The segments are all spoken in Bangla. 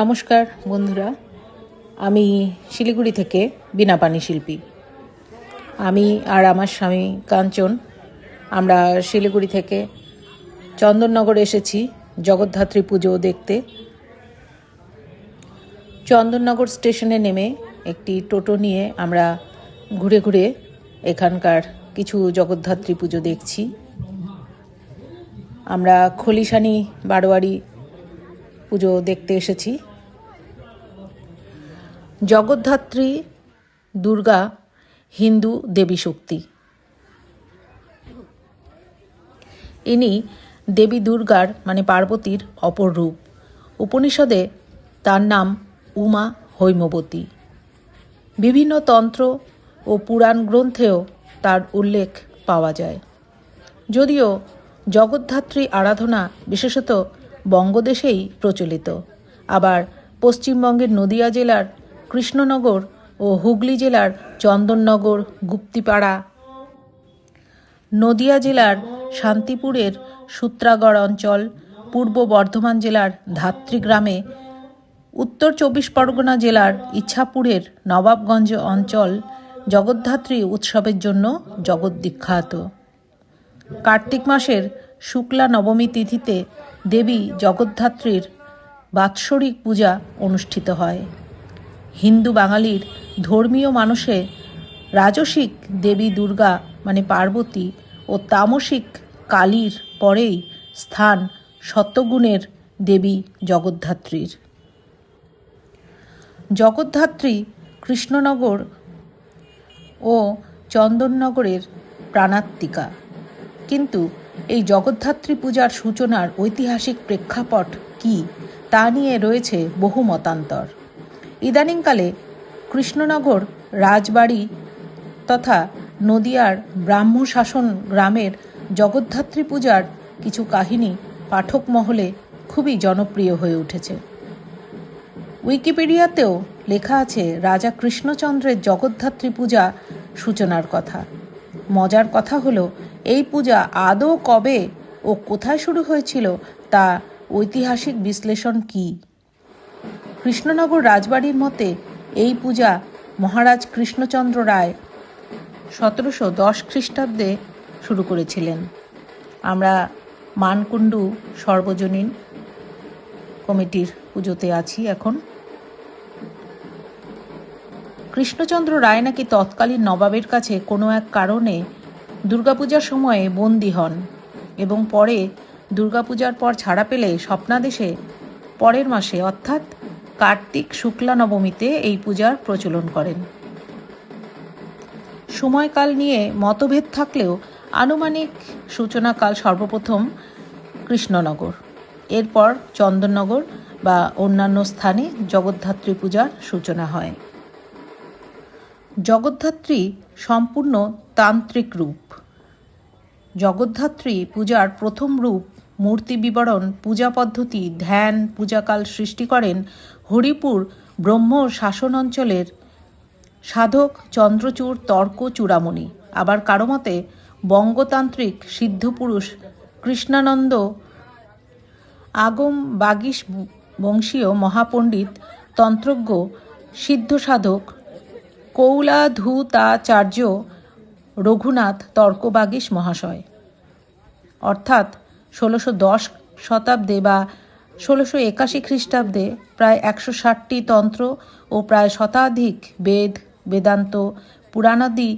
নমস্কার, বন্ধুরা। আমি শিলিগুড়ি থেকে বিনা পানি শিল্পী। আমি আর আমার স্বামী কাঞ্চন, আমরা শিলিগুড়ি থেকে চন্দননগর এসেছি জগদ্ধাত্রী পুজো দেখতে। চন্দননগর স্টেশনে নেমে একটি টোটো নিয়ে আমরা ঘুরে ঘুরে এখানকার কিছু জগদ্ধাত্রী পুজো দেখছি। আমরা খলিশানি, বারোয়ারি পুজো দেখতে এসেছি। জগদ্ধাত্রী, দুর্গা, হিন্দু, দেবী শক্তি। ইনি দেবী দুর্গার মানে পার্বতীর অপর রূপ। উপনিষদে তার নাম উমা হৈমবতী। বিভিন্ন তন্ত্র ও পুরাণ গ্রন্থেও তার উল্লেখ পাওয়া যায়। যদিও জগদ্ধাত্রী আরাধনা বিশেষত বঙ্গদেশেই প্রচলিত। আবার পশ্চিমবঙ্গের নদিয়া জেলার কৃষ্ণনগর ও হুগলি জেলার চন্দননগর, গুপ্তিপাড়া। নদিয়া জেলার শান্তিপুরের সূত্রাগড় অঞ্চল, পূর্ব বর্ধমান জেলার ধাত্রী গ্রামে, উত্তর চব্বিশ পরগনা জেলার ইচ্ছাপুরের নবাবগঞ্জ অঞ্চল জগদ্ধাত্রী উৎসবের জন্য জগদ্বিখ্যাত। কার্তিক মাসের শুক্লা নবমী তিথিতে দেবী জগদ্ধাত্রীর বাৎসরিক পূজা অনুষ্ঠিত হয়। হিন্দু বাঙালির ধর্মীয় মানুষে রাজসিক দেবী দুর্গা মানে পার্বতী ও তামসিক কালীর পরেই স্থান সত্যগুণের দেবী জগদ্ধাত্রীর। জগদ্ধাত্রী কৃষ্ণনগর ও চন্দননগরের প্রাণাত্মিকা। কিন্তু এই জগদ্ধাত্রী পূজার সূচনার ঐতিহাসিক প্রেক্ষাপট কি তা নিয়ে রয়েছে বহু মতান্তর। ইদানিংকালে কৃষ্ণনগর, রাজবাড়ি তথা নদিয়ার ব্রাহ্ম শাসন গ্রামের জগদ্ধাত্রী পূজার কিছু কাহিনী পাঠক মহলে খুবই জনপ্রিয় হয়ে উঠেছে। উইকিপিডিয়াতেও লেখা আছে রাজা কৃষ্ণচন্দ্রের জগদ্ধাত্রী পূজা সূচনার কথা। মজার কথা হলো এই পূজা আদৌ কবে ও কোথায় শুরু হয়েছিল তা ঐতিহাসিক বিশ্লেষণ কি? কৃষ্ণনগর রাজবাড়ির মতে এই পূজা মহারাজ কৃষ্ণচন্দ্র রায় সতেরোশো দশ খ্রিস্টাব্দে শুরু করেছিলেন। আমরা মানকুণ্ডু সর্বজনীন কমিটির পুজোতে আছি এখন। কৃষ্ণচন্দ্র রায় নাকি তৎকালীন নবাবের কাছে কোনো এক কারণে দুর্গাপূজার সময়ে বন্দী হন এবং পরে দুর্গাপূজার পর ছাড়া পেলে স্বপ্নাদেশে পরের মাসে, অর্থাৎ কার্তিক শুক্লা নবমীতে এই পূজার প্রচলন করেন। সময়কাল নিয়ে মতভেদ থাকলেও আনুমানিক সূচনাকাল সর্বপ্রথম কৃষ্ণনগর। এরপর চন্দননগর বা অন্যান্য স্থানে জগদ্ধাত্রী পূজার সূচনা হয়। জগদ্ধাত্রী সম্পূর্ণ তান্ত্রিক রূপ। জগদ্ধাত্রী পূজার প্রথম রূপ, মূর্তি বিবরণ, পূজা পদ্ধতি, ধ্যান, পূজাকাল সৃষ্টি করেন হরিপুর ব্রহ্ম শাসন অঞ্চলের সাধক চন্দ্রচূড় তর্ক চূড়ামণি। আবার কারও মতে, বঙ্গতান্ত্রিক সিদ্ধপুরুষ কৃষ্ণানন্দ আগম বাগিস বংশীয় মহাপণ্ডিত, তন্ত্রজ্ঞ, সিদ্ধ সাধক, কৌলাধূতাচার্য রঘুনাথ তর্কবাগীশ মহাশয়। অর্থাৎ ষোলোশো দশ শতাব্দে বা ষোলোশো একাশি খ্রিস্টাব্দে প্রায় একশো ষাটটি তন্ত্র ও প্রায় শতাধিক বেদ, বেদান্ত, পুরাণাদি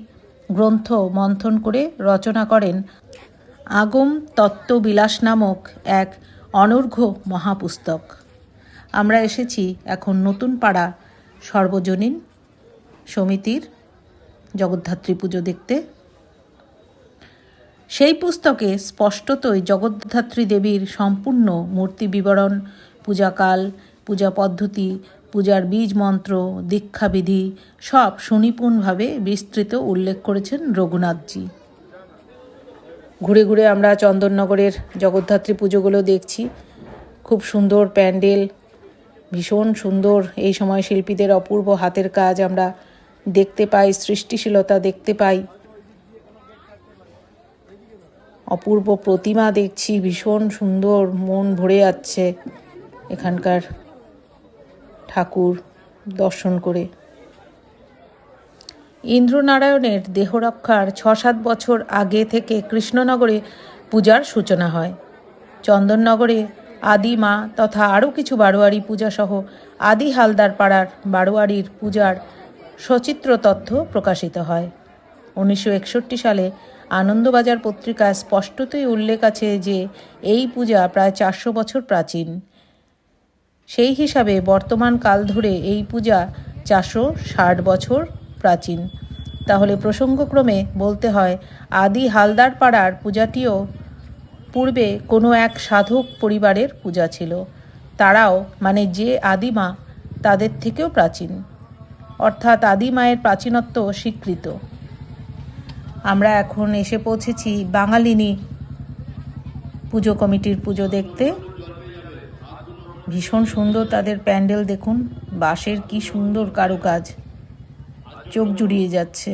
গ্রন্থ মন্থন করে রচনা করেন আগম তত্ত্ববিলাস নামক এক অনর্ঘ্য মহাপুস্তক। আমরা এসেছি এখন নতুন পাড়া সর্বজনীন সমিতির জগদ্ধাত্রী পুজো দেখতে। সেই পুস্তকে স্পষ্টতই জগদ্ধাত্রী দেবীর সম্পূর্ণ মূর্তি বিবরণ, পূজাকাল, পূজা পদ্ধতি, পূজার বীজ মন্ত্র, দীক্ষাবিধি সব সুনিপুণভাবে বিস্তৃত উল্লেখ করেছেন রঘুনাথজি। ঘুরে ঘুরে আমরা চন্দননগরের জগদ্ধাত্রী পুজোগুলো দেখছি। খুব সুন্দর প্যান্ডেল, ভীষণ সুন্দর এই সময় শিল্পীদের অপূর্ব হাতের কাজ আমরা দেখতে পাই, সৃষ্টিশীলতা দেখতে পাই। অপূর্ব প্রতিমা দেখছি, ভীষণ সুন্দর, মন ভরে যাচ্ছে এখানকার ঠাকুর দর্শন করে। ইন্দ্রনারায়ণের দেহরক্ষার ছ সাত বছর আগে থেকে কৃষ্ণনগরে পূজার সূচনা হয়। চন্দননগরে আদি মা তথা আরও কিছু বারোয়ারি পূজাসহ আদি হালদার পাড়ার বারোয়ারির পূজার সচিত্র তথ্য প্রকাশিত হয়। উনিশশো একষট্টি সালে আনন্দবাজার পত্রিকায় স্পষ্টতই উল্লেখ আছে যে, এই পূজা প্রায় চারশো বছর প্রাচীন। সেই হিসাবে বর্তমান কাল ধরে এই পূজা চারশো ষাট বছর প্রাচীন। তাহলে প্রসঙ্গক্রমে বলতে হয়, আদি হালদার পাড়ার পূজাটিও পূর্বে কোনো এক সাধক পরিবারের পূজা ছিল। তারাও মানে যে আদিমা তাদের থেকেও প্রাচীন। অর্থাৎ আদি মায়ের প্রাচীনত্ব স্বীকৃত। আমরা এখন এসে পৌঁছেছি বাঙালিনী পুজো কমিটির পুজো দেখতে। ভীষণ সুন্দর তাদের প্যান্ডেল দেখুন, বাঁশের কি সুন্দর কারুকাজ। চোখ জুড়িয়ে যাচ্ছে।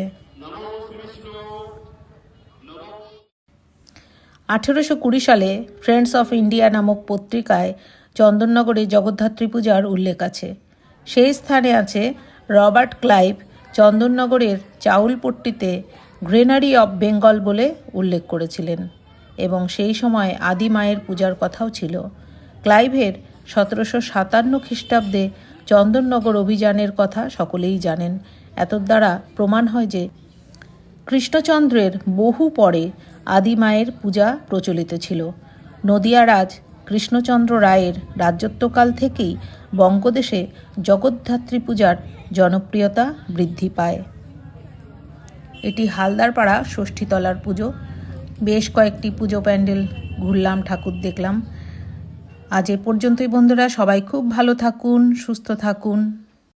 আঠেরোশো কুড়ি সালে ফ্রেন্ডস অফ ইন্ডিয়া নামক পত্রিকায় চন্দননগরে জগদ্ধাত্রী পূজার উল্লেখ আছে। সেই স্থানে আছে রবার্ট ক্লাইভ চন্দননগরের চাউলপট্টিতে গ্রেনারি অফ বেঙ্গল বলে উল্লেখ করেছিলেন এবং সেই সময় আদি মায়ের পূজার কথাও ছিল। ক্লাইভের সতেরোশো সাতান্ন খ্রিস্টাব্দে চন্দননগর অভিযানের কথা সকলেই জানেন। এত দ্বারা প্রমাণ হয় যে কৃষ্ণচন্দ্রের বহু পরে আদি মায়ের পূজা প্রচলিত ছিল। নদিয়া রাজ কৃষ্ণচন্দ্র রায়ের রাজত্বকাল থেকেই বঙ্গদেশে জগদ্ধাত্রী পূজার জনপ্রিয়তা বৃদ্ধি পায়। এটি হালদারপাড়া ষষ্ঠীতলার পুজো। বেশ কয়েকটি পুজো প্যান্ডেল ঘুরলাম, ঠাকুর দেখলাম। আজ এ পর্যন্তই বন্ধুরা, সবাই খুব ভালো থাকুন, সুস্থ থাকুন।